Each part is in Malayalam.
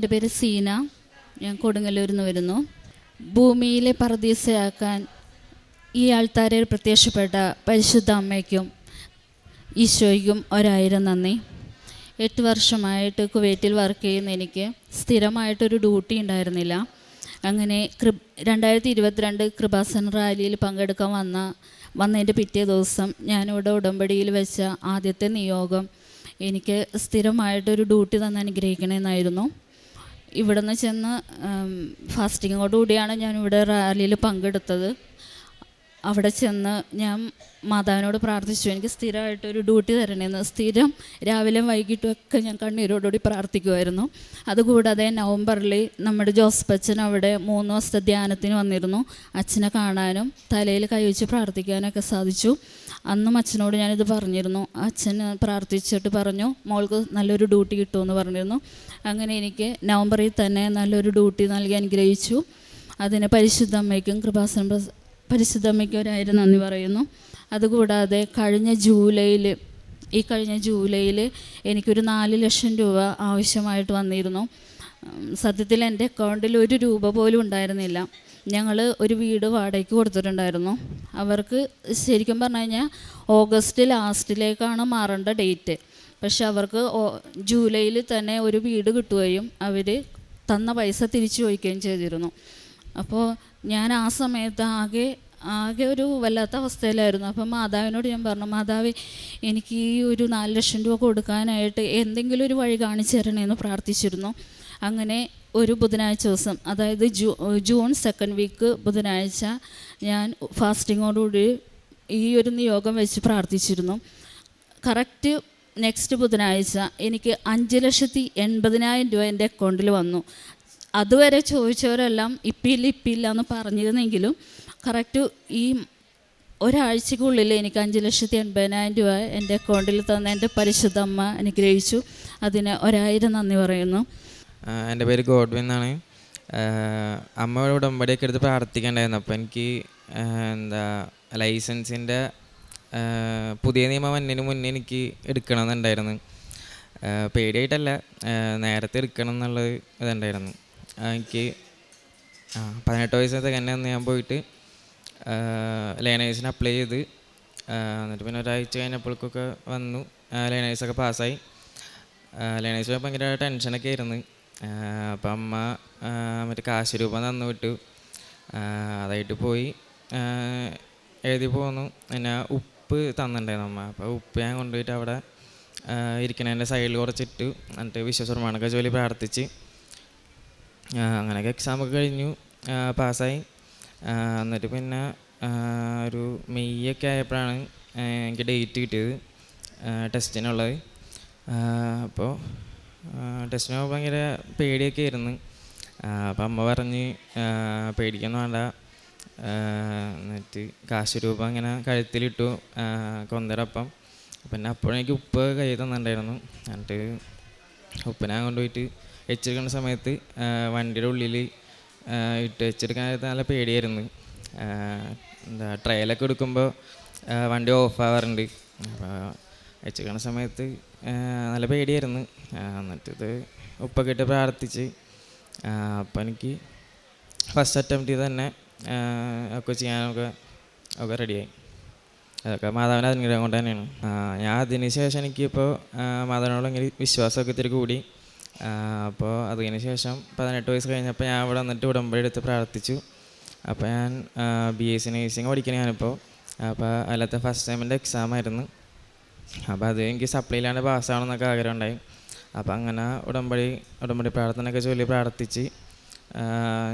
എന്റെ പേര് സീന. ഞാൻ കൊടുങ്ങല്ലൂരിൽ നിന്ന് വരുന്നു. ഭൂമിയിലെ പറദീസയാക്കാൻ ഈ ആൾത്താരെ പ്രത്യക്ഷപ്പെട്ട പരിശുദ്ധ അമ്മയ്ക്കും ഈശോയ്ക്കും ഒരായിരം നന്ദി. എട്ട് വർഷമായിട്ട് കുവൈറ്റിൽ വർക്ക് ചെയ്യുന്ന എനിക്ക് സ്ഥിരമായിട്ടൊരു ഡ്യൂട്ടി ഉണ്ടായിരുന്നില്ല. അങ്ങനെ കൃ രണ്ടായിരത്തി ഇരുപത്തിരണ്ട് കൃപാസന റാലിയിൽ പങ്കെടുക്കാൻ വന്ന വന്നതിന്റെ പിറ്റേ ദിവസം ഞാനിവിടെ ഉടമ്പടിയിൽ വെച്ച ആദ്യത്തെ നിയോഗം എനിക്ക് സ്ഥിരമായിട്ടൊരു ഡ്യൂട്ടി തന്നെ അനുഗ്രഹിക്കണമെന്നായിരുന്നു. ഇവിടെ നിന്ന് ചെന്ന് ഫാസ്റ്റിങ്ങോടുകൂടിയാണ് ഞാൻ ഇവിടെ റാലിയിൽ പങ്കെടുത്തത്. അവിടെ ചെന്ന് ഞാൻ മാതാവിനോട് പ്രാർത്ഥിച്ചു. എനിക്ക് സ്ഥിരമായിട്ടൊരു ഡ്യൂട്ടി തരണേന്ന് സ്ഥിരം രാവിലെ വൈകിട്ടും ഒക്കെ ഞാൻ കണ്ണീരോടുകൂടി പ്രാർത്ഥിക്കുമായിരുന്നു അതുകൂടാതെ നവംബറിൽ നമ്മുടെ ജോസഫ് അച്ഛൻ അവിടെ മൂന്ന് ദിവസത്തെ ധ്യാനത്തിന് വന്നിരുന്നു. അച്ഛനെ കാണാനും തലയിൽ കൈവച്ച് പ്രാർത്ഥിക്കാനൊക്കെ സാധിച്ചു. അന്നും അച്ഛനോട് ഞാനിത് പറഞ്ഞിരുന്നു. അച്ഛൻ പ്രാർത്ഥിച്ചിട്ട് പറഞ്ഞു മോൾക്ക് നല്ലൊരു ഡ്യൂട്ടി കിട്ടുമെന്ന് പറഞ്ഞിരുന്നു. അങ്ങനെ എനിക്ക് നവംബറിൽ തന്നെ നല്ലൊരു ഡ്യൂട്ടി നൽകി അനുഗ്രഹിച്ചു. അതിനെ പരിശുദ്ധ അമ്മയ്ക്കും കൃപാസന പ്രസ- പരിശുദ്ധ അമ്മയ്ക്ക് ഒരായിരം നന്ദി പറയുന്നു. അതുകൂടാതെ കഴിഞ്ഞ ജൂലൈയിൽ ഈ കഴിഞ്ഞ ജൂലൈയിൽ എനിക്കൊരു നാല് ലക്ഷം രൂപ ആവശ്യമായിട്ട് വന്നിരുന്നു. സത്യത്തിൽ എന്റെ അക്കൗണ്ടിൽ ഒരു രൂപ പോലും ഉണ്ടായിരുന്നില്ല. ഞങ്ങൾ ഒരു വീട് വാടകയ്ക്ക് കൊടുത്തിട്ടുണ്ടായിരുന്നു. അവർക്ക് ശരിക്കും പറഞ്ഞു കഴിഞ്ഞാൽ ഓഗസ്റ്റ് ലാസ്റ്റിലേക്കാണ് മാറേണ്ട ഡേറ്റ്. പക്ഷെ അവർക്ക് ജൂലൈയിൽ തന്നെ ഒരു വീട് കിട്ടുകയും അവർ തന്ന പൈസ തിരിച്ചു ചോദിക്കുകയും ചെയ്തിരുന്നു. അപ്പോൾ ഞാൻ ആ സമയത്ത് ആകെ ആകെ ഒരു വല്ലാത്ത അവസ്ഥയിലായിരുന്നു. അപ്പം മാതാവിനോട് ഞാൻ പറഞ്ഞു മാതാവ് എനിക്ക് ഈ ഒരു നാല് ലക്ഷം രൂപ കൊടുക്കാനായിട്ട് എന്തെങ്കിലും ഒരു വഴി കാണിച്ചു തരണേന്ന് പ്രാർത്ഥിച്ചിരുന്നു. അങ്ങനെ ഒരു ബുധനാഴ്ച ദിവസം അതായത് ജൂ ജൂൺ സെക്കൻഡ് വീക്ക് ബുധനാഴ്ച ഞാൻ ഫാസ്റ്റിങ്ങോടുകൂടി ഈ ഒരു നിയോഗം വെച്ച് പ്രാർത്ഥിച്ചിരുന്നു. കറക്റ്റ് നെക്സ്റ്റ് ബുധനാഴ്ച എനിക്ക് അഞ്ച് ലക്ഷത്തി എൺപതിനായിരം രൂപ എന്റെ അക്കൗണ്ടിൽ വന്നു. അതുവരെ ചോദിച്ചവരെല്ലാം ഇപ്പില്ല ഇപ്പില്ല എന്ന് പറഞ്ഞിരുന്നെങ്കിലും കറക്റ്റ് ഈ ഒരാഴ്ചക്കുള്ളിൽ എനിക്ക് അഞ്ച് ലക്ഷത്തി എൺപതിനായിരം രൂപ എന്റെ അക്കൗണ്ടിൽ തന്ന എന്റെ പരിശുദ്ധ അമ്മ അനുഗ്രഹിച്ചു. അതിന് ഒരായിരം നന്ദി പറയുന്നു. എന്റെ പേര് ഗോഡ്വിൻ എന്നാണ്. അമ്മ ഉടമ്പടിയൊക്കെ എടുത്ത് പ്രാർത്ഥിക്കണ്ടായിരുന്നു. അപ്പോൾ എനിക്ക് എന്താ ലൈസൻസിന്റെ പുതിയ നിയമം വന്നതിന് മുന്നേ എനിക്ക് എടുക്കണമെന്നുണ്ടായിരുന്നു. പേടിയായിട്ടല്ല നേരത്തെ എടുക്കണം എന്നുള്ളത് ഇതുണ്ടായിരുന്നു. എനിക്ക് ആ പതിനെട്ട് വയസ്സിനകത്ത് തന്നെ അന്ന് ഞാൻ പോയിട്ട് ലേണേഴ്സിന് അപ്ലൈ ചെയ്ത് എന്നിട്ട് പിന്നെ ഒരാഴ്ച കഴിഞ്ഞപ്പോഴേക്കൊക്കെ വന്നു. ലേണേഴ്സൊക്കെ പാസ്സായി. ലേണേഴ്സ് ഭയങ്കര ടെൻഷനൊക്കെ ആയിരുന്നു. അപ്പം അമ്മ മറ്റേ കാശ് രൂപ തന്നു വിട്ടു. അതായിട്ട് പോയി. എഴുതി പോന്നു. പിന്നെ ഉപ്പ് തന്നിട്ടുണ്ടായിരുന്നു അമ്മ. അപ്പോൾ ഉപ്പ് ഞാൻ കൊണ്ടുപോയിട്ട് അവിടെ ഇരിക്കണതിന്റെ സൈഡിൽ കുറച്ചിട്ട്. എന്നിട്ട് വിശ്വസർമാണൊക്കെ ജോലി പ്രാർത്ഥിച്ച്. അങ്ങനെയൊക്കെ എക്സാമൊക്കെ കഴിഞ്ഞു. പാസ്സായി. എന്നിട്ട് പിന്നെ ഒരു മെയ് ഒക്കെ ആയപ്പോഴാണ് എനിക്ക് ഡേറ്റ് കിട്ടിയത്. ടെസ്റ്റിനുള്ളത്. അപ്പോൾ ടെസ്റ്റിന് ഭയങ്കര പേടിയൊക്കെ ആയിരുന്നു. അപ്പം അമ്മ പറഞ്ഞ് പേടിക്കൊന്നും വേണ്ട. എന്നിട്ട് കാശ് രൂപ ഇങ്ങനെ കഴുത്തിലിട്ടു. കൊന്തരപ്പം പിന്നെ അപ്പോഴെനിക്ക് ഉപ്പ് കൈ തന്നിട്ടുണ്ടായിരുന്നു. എന്നിട്ട് ഉപ്പിനെ കൊണ്ടുപോയിട്ട് വെച്ചെടുക്കുന്ന സമയത്ത് വണ്ടിയുടെ ഉള്ളിൽ ഇട്ട് വെച്ചെടുക്കാനായിട്ട് നല്ല പേടിയായിരുന്നു. എന്താ ട്രയലൊക്കെ എടുക്കുമ്പോൾ വണ്ടി ഓഫാവാറുണ്ട് അപ്പോൾ വെച്ചെടുക്കുന്ന സമയത്ത് നല്ല പേടിയായിരുന്നു. എന്നിട്ടിത് ഉപ്പൊക്കെ ഇട്ട് പ്രാർത്ഥിച്ച് അപ്പം എനിക്ക് ഫസ്റ്റ് അറ്റംപ്റ്റ് ചെയ്ത് തന്നെ ഒക്കെ ചെയ്യാനൊക്കെ ഒക്കെ റെഡിയായി അതൊക്കെ മാതാവിന്റെ അനുഗ്രഹം കൊണ്ട് തന്നെയാണ്. ഞാൻ അതിന് ശേഷം എനിക്കിപ്പോൾ മാതാവിനോട് ഇങ്ങനെ വിശ്വാസമൊക്കെ ഇത്തിരി കൂടി. അപ്പോൾ അതിന് ശേഷം പതിനെട്ട് വയസ്സ് കഴിഞ്ഞപ്പോൾ ഞാൻ ഇവിടെ വന്നിട്ട് ഉടമ്പടി എടുത്ത് പ്രാർത്ഥിച്ചു. അപ്പോൾ ഞാൻ ബി എസ് സി നേഴ്സിംഗ് പഠിക്കണ ഞാനിപ്പോൾ അപ്പോൾ അതിലത്തെ ഫസ്റ്റ് ടൈമിന്റെ എക്സാം ആയിരുന്നു. അപ്പോൾ അത് എനിക്ക് സപ്ലിയിലാണ് പാസ്സാവണമെന്നൊക്കെ ആഗ്രഹം ഉണ്ടായി. അപ്പോൾ അങ്ങനെ ഉടമ്പടി ഉടമ്പടി പ്രാർത്ഥനയൊക്കെ ചൊല്ലി പ്രാർത്ഥിച്ച്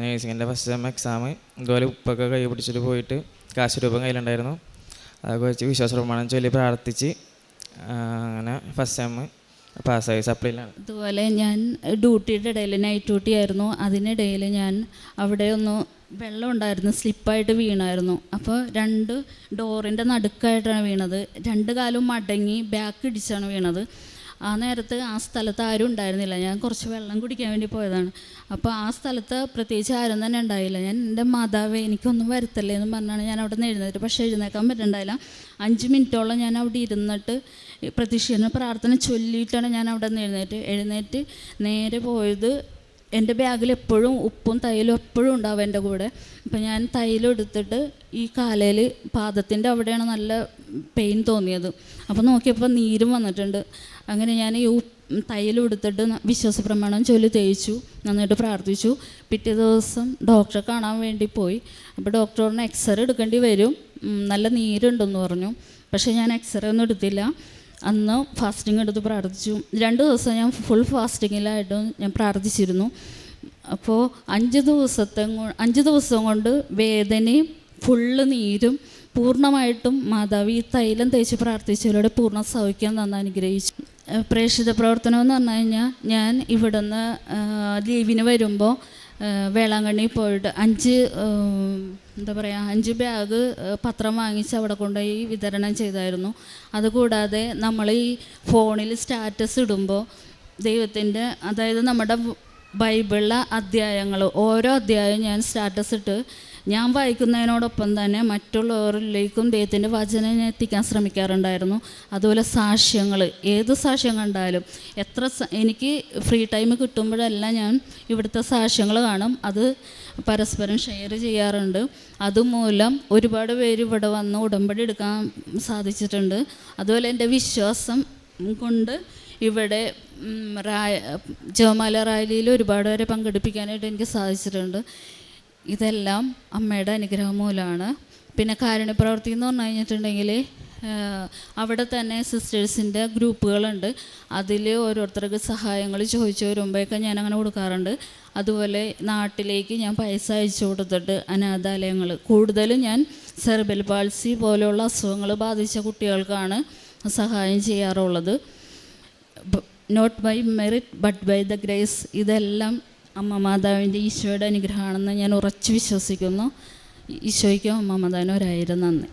നേഴ്സിങ്ങിന്റെ ഫസ്റ്റ് ടൈം എക്സാം ഇതുപോലെ ഉപ്പൊക്കെ കൈ പിടിച്ചിട്ട് പോയിട്ട് കാശ് രൂപം കയ്യിലുണ്ടായിരുന്നു. അതൊക്കെ വെച്ച് വിശ്വാസ പ്രമാണം ചൊല്ലി പ്രാർത്ഥിച്ച് അങ്ങനെ ഫസ്റ്റ് ടൈം അതുപോലെ ഞാൻ ഡ്യൂട്ടിയുടെ ഇടയിൽ നൈറ്റ് ഡ്യൂട്ടി ആയിരുന്നു. അതിനിടയിൽ ഞാൻ അവിടെ ഒന്ന് വെള്ളം ഉണ്ടായിരുന്നു സ്ലിപ്പായിട്ട് വീണായിരുന്നു. അപ്പോൾ രണ്ട് ഡോറിന്റെ നടുക്കായിട്ടാണ് വീണത്. രണ്ട് കാലും മടങ്ങി ബാക്ക് ഇടിച്ചാണ് വീണത്. ആ നേരത്ത് ആ സ്ഥലത്ത് ആരും ഉണ്ടായിരുന്നില്ല. ഞാൻ കുറച്ച് വെള്ളം കുടിക്കാൻ വേണ്ടി പോയതാണ്. അപ്പോൾ ആ സ്ഥലത്ത് പ്രത്യേകിച്ച് ആരും തന്നെ ഉണ്ടായില്ല. ഞാൻ എന്റെ മാതാവേ എനിക്കൊന്നും വരുത്തല്ലേ എന്ന് പറഞ്ഞാണ് ഞാൻ അവിടെ നിന്ന് എഴുന്നേറ്റ് പക്ഷേ എഴുന്നേക്കാൻ പറ്റണ്ടായില്ല. അഞ്ച് മിനിറ്റോളം ഞാൻ അവിടെ ഇരുന്നിട്ട് പ്രതീക്ഷിക്കുന്ന പ്രാർത്ഥന ചൊല്ലിയിട്ടാണ് ഞാൻ അവിടെ നിന്ന് എഴുന്നേറ്റ്. എഴുന്നേറ്റ് നേരെ പോയത് എന്റെ ബാഗിൽ എപ്പോഴും ഉപ്പും തൈലും എപ്പോഴും ഉണ്ടാവും എന്റെ കൂടെ. അപ്പം ഞാൻ തൈലം എടുത്തിട്ട് ഈ കാലയിൽ പാദത്തിന്റെ അവിടെയാണ് നല്ല പെയിൻ തോന്നിയത്. അപ്പോൾ നോക്കിയപ്പോൾ നീരും വന്നിട്ടുണ്ട്. അങ്ങനെ ഞാൻ ഈ തൈലം എടുത്തിട്ട് വിശ്വാസ പ്രമാണം ചൊല്ലി തേച്ചു. നന്നായിട്ട് പ്രാർത്ഥിച്ചു. പിറ്റേ ദിവസം ഡോക്ടറെ കാണാൻ വേണ്ടി പോയി. അപ്പോൾ ഡോക്ടർ എക്സ്റേ എടുക്കേണ്ടി വരും. നല്ല നീരുണ്ടെന്ന് പറഞ്ഞു. പക്ഷേ ഞാൻ എക്സ്റേ ഒന്നും എടുത്തില്ല. അന്ന് ഫാസ്റ്റിംഗ് എടുത്ത് പ്രാർത്ഥിച്ചു. രണ്ട് ദിവസം ഞാൻ ഫുൾ ഫാസ്റ്റിങ്ങിലായിട്ട് ഞാൻ പ്രാർത്ഥിച്ചിരുന്നു. അപ്പോൾ അഞ്ച് ദിവസത്തെ അഞ്ച് ദിവസം കൊണ്ട് വേദനയും ഫുള്ള് നീരും പൂർണമായിട്ടും മാതാവ് തൈലം തേച്ച് പ്രാർത്ഥിച്ചതിലൂടെ പൂർണ സൗഖ്യം തന്ന അനുഗ്രഹിച്ചു. പ്രേക്ഷിത പ്രവർത്തനം എന്ന് പറഞ്ഞു കഴിഞ്ഞാൽ ഞാൻ ഇവിടുന്ന് ലീവിന് വരുമ്പോൾ വേളാങ്കണ്ണി പോയിട്ട് അഞ്ച് എന്താ പറയുക അഞ്ച് ബാഗ് പത്രം വാങ്ങിച്ച് അവിടെ കൊണ്ടുപോയി വിതരണം ചെയ്തായിരുന്നു. അതുകൂടാതെ നമ്മൾ ഈ ഫോണിൽ സ്റ്റാറ്റസ് ഇടുമ്പോൾ ദൈവത്തിന്റെ അതായത് നമ്മുടെ ബൈബിളിലെ അധ്യായങ്ങൾ ഓരോ അധ്യായവും ഞാൻ സ്റ്റാറ്റസ് ഇട്ട് ഞാൻ വായിക്കുന്നതിനോടൊപ്പം തന്നെ മറ്റുള്ളവരിലേക്കും ദൈവത്തിന്റെ വചനം എത്തിക്കാൻ ശ്രമിക്കാറുണ്ടായിരുന്നു. അതുപോലെ സാക്ഷ്യങ്ങൾ ഏത് സാക്ഷ്യം കണ്ടാലും എത്ര എനിക്ക് ഫ്രീ ടൈം കിട്ടുമ്പോഴെല്ലാം ഞാൻ ഇവിടുത്തെ സാക്ഷ്യങ്ങൾ കാണും. അത് പരസ്പരം ഷെയർ ചെയ്യാറുണ്ട്. അതുമൂലം ഒരുപാട് പേര് ഇവിടെ വന്ന് ഉടമ്പടി എടുക്കാൻ സാധിച്ചിട്ടുണ്ട്. അതുപോലെ എന്റെ വിശ്വാസം കൊണ്ട് ഇവിടെ റായ ജോമാല റാലിയിൽ ഒരുപാട് പേരെ പങ്കെടുപ്പിക്കാനായിട്ട് എനിക്ക് സാധിച്ചിട്ടുണ്ട്. ഇതെല്ലാം അമ്മയുടെ അനുഗ്രഹം മൂലമാണ്. പിന്നെ കാരുണ്യപ്രവർത്തി എന്ന് പറഞ്ഞു കഴിഞ്ഞിട്ടുണ്ടെങ്കിൽ അവിടെ തന്നെ സിസ്റ്റേഴ്സിന്റെ ഗ്രൂപ്പുകളുണ്ട്. അതിൽ ഓരോരുത്തർക്ക് സഹായങ്ങൾ ചോദിച്ചു വരുമ്പോഴൊക്കെ ഞാൻ അങ്ങനെ കൊടുക്കാറുണ്ട്. അതുപോലെ നാട്ടിലേക്ക് ഞാൻ പൈസ അയച്ചു കൊടുത്തിട്ട് അനാഥാലയങ്ങൾ. കൂടുതലും ഞാൻ സെർബൽ പാൾസി പോലെയുള്ള അസുഖങ്ങൾ ബാധിച്ച കുട്ടികൾക്കാണ് സഹായം ചെയ്യാറുള്ളത്. Not by merit but by the grace ഇതെല്ലാം അമ്മ മാതാവിന്റെ ഈശോയുടെ അനുഗ്രഹമാണെന്ന് ഞാൻ ഉറച്ചു വിശ്വസിക്കുന്നു. ഈശോയ്ക്കും അമ്മ മാതാവിനും ഒരായിരം നന്ദി.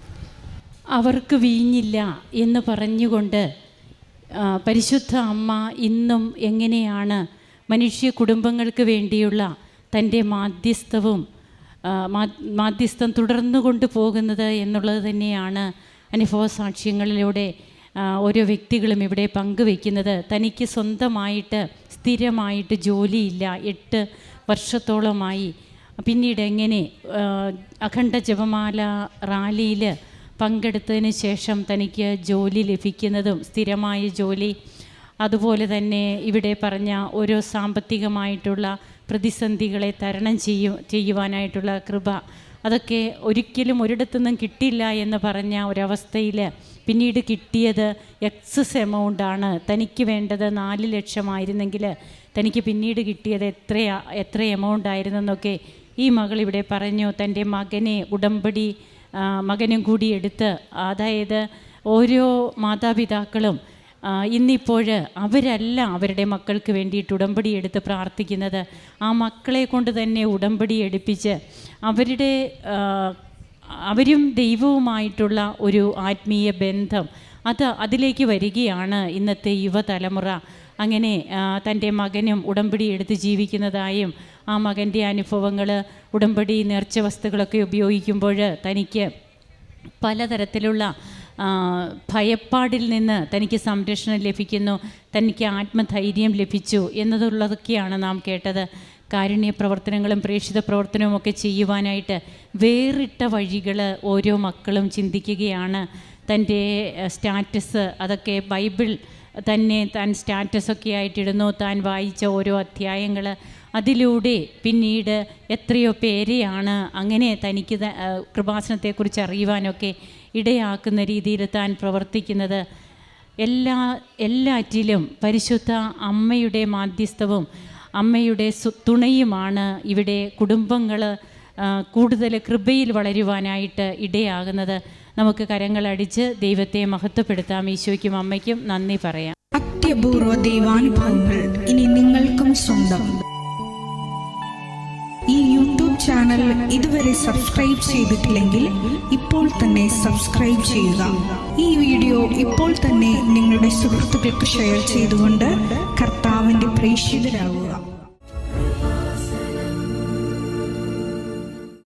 അവർക്ക് വീഞ്ഞില്ല എന്ന് പറഞ്ഞുകൊണ്ട് പരിശുദ്ധ അമ്മ ഇന്നും എങ്ങനെയാണ് മനുഷ്യ കുടുംബങ്ങൾക്ക് വേണ്ടിയുള്ള തന്റെ മാധ്യസ്ഥവും മാധ്യസ്ഥം തുടർന്നു കൊണ്ടുപോകുന്നത് എന്നുള്ളത് തന്നെയാണ് അനുഭവ സാക്ഷ്യങ്ങളിലൂടെ ഓരോ വ്യക്തികളും ഇവിടെ പങ്കുവെക്കുന്നത് തനിക്ക് സ്വന്തമായിട്ട് സ്ഥിരമായിട്ട് ജോലിയില്ല. എട്ട് വർഷത്തോളമായി. പിന്നീട് എങ്ങനെ അഖണ്ഡ ജപമാല റാലിയിൽ പങ്കെടുത്തതിന് ശേഷം തനിക്ക് ജോലി ലഭിക്കുന്നതും സ്ഥിരമായ ജോലി. അതുപോലെ തന്നെ ഇവിടെ പറഞ്ഞ ഓരോ സാമ്പത്തികമായിട്ടുള്ള പ്രതിസന്ധികളെ തരണം ചെയ്യും ചെയ്യുവാനായിട്ടുള്ള കൃപ. അതൊക്കെ ഒരിക്കലും ഒരിടത്തുനിന്നും കിട്ടില്ല എന്ന് പറഞ്ഞ ഒരവസ്ഥയിൽ പിന്നീട് കിട്ടിയത് എക്സസ് എമൗണ്ടാണ് തനിക്ക് വേണ്ടത് നാല് ലക്ഷമായിരുന്നെങ്കിൽ തനിക്ക് പിന്നീട് കിട്ടിയത് എത്ര എത്ര എമൗണ്ട് ആയിരുന്നെന്നൊക്കെ ഈ മകൾ ഇവിടെ പറഞ്ഞു. തന്റെ മകനെ ഉടമ്പടി മകനും കൂടി എടുത്ത് അതായത് ഓരോ മാതാപിതാക്കളും ഇന്നിപ്പോൾ അവരല്ല അവരുടെ മക്കൾക്ക് വേണ്ടിയിട്ട് ഉടമ്പടി എടുത്ത് പ്രാർത്ഥിക്കുന്നത്. ആ മക്കളെ കൊണ്ട് തന്നെ ഉടമ്പടി എടുപ്പിച്ച് അവരുടെ അവരും ദൈവവുമായിട്ടുള്ള ഒരു ആത്മീയ ബന്ധം അത് അതിലേക്ക് വരികയാണ് ഇന്നത്തെ യുവതലമുറ. അങ്ങനെ തന്റെ മകനും ഉടമ്പടി എടുത്ത് ജീവിക്കുന്നതായും ആ മകന്റെ അനുഭവങ്ങൾ ഉടമ്പടി നേർച്ച വസ്തുക്കളൊക്കെ ഉപയോഗിക്കുമ്പോൾ തനിക്ക് പലതരത്തിലുള്ള ഭയപ്പാടിൽ നിന്ന് തനിക്ക് സംരക്ഷണം ലഭിക്കുന്നു തനിക്ക് ആത്മധൈര്യം ലഭിച്ചു എന്നതുള്ളതൊക്കെയാണ് നാം കേട്ടത്. കാരുണ്യ പ്രവർത്തനങ്ങളും പ്രേക്ഷിത പ്രവർത്തനവും ഒക്കെ ചെയ്യുവാനായിട്ട് വേറിട്ട വഴികൾ ഓരോ മക്കളും ചിന്തിക്കുകയാണ്. തന്റെ സ്റ്റാറ്റസ് അതൊക്കെ ബൈബിൾ തന്നെ താൻ സ്റ്റാറ്റസൊക്കെ ആയിട്ടിടുന്നു താൻ വായിച്ച ഓരോ അധ്യായങ്ങൾ. അതിലൂടെ പിന്നീട് എത്രയോ പേരെയാണ് അങ്ങനെ തനിക്ക് കൃപാസനത്തെക്കുറിച്ച് അറിയുവാനൊക്കെ ഇടയാക്കുന്ന രീതിയിൽ താൻ പ്രവർത്തിക്കുന്നത്. എല്ലാ എല്ലാറ്റിലും പരിശുദ്ധ അമ്മയുടെ മാധ്യസ്ഥവും അമ്മയുടെ തുണയുമാണ് ഇവിടെ കുടുംബങ്ങൾ കൂടുതൽ കൃപയിൽ വളരുവാനായിട്ട് ഇടയാകുന്നത്. നമുക്ക് കരങ്ങളടിച്ച് ദൈവത്തെ മഹത്വപ്പെടുത്താം. ഈശോയ്ക്കും അമ്മയ്ക്കും നന്ദി പറയാം. അത്യപൂർവ ദൈവാനുഭവങ്ങൾ ഇനി നിങ്ങൾക്കും സ്വന്തം. ഈ യൂട്യൂബ് ചാനൽ ഇതുവരെ സബ്സ്ക്രൈബ് ചെയ്തിട്ടില്ലെങ്കിൽ ഇപ്പോൾ തന്നെ സബ്സ്ക്രൈബ് ചെയ്യുക. ഈ വീഡിയോ ഇപ്പോൾ തന്നെ നിങ്ങളുടെ സുഹൃത്തുക്കൾക്ക് ഷെയർ ചെയ്തുകൊണ്ട് കർത്താവിന്റെ പ്രേക്ഷിതരാകുക.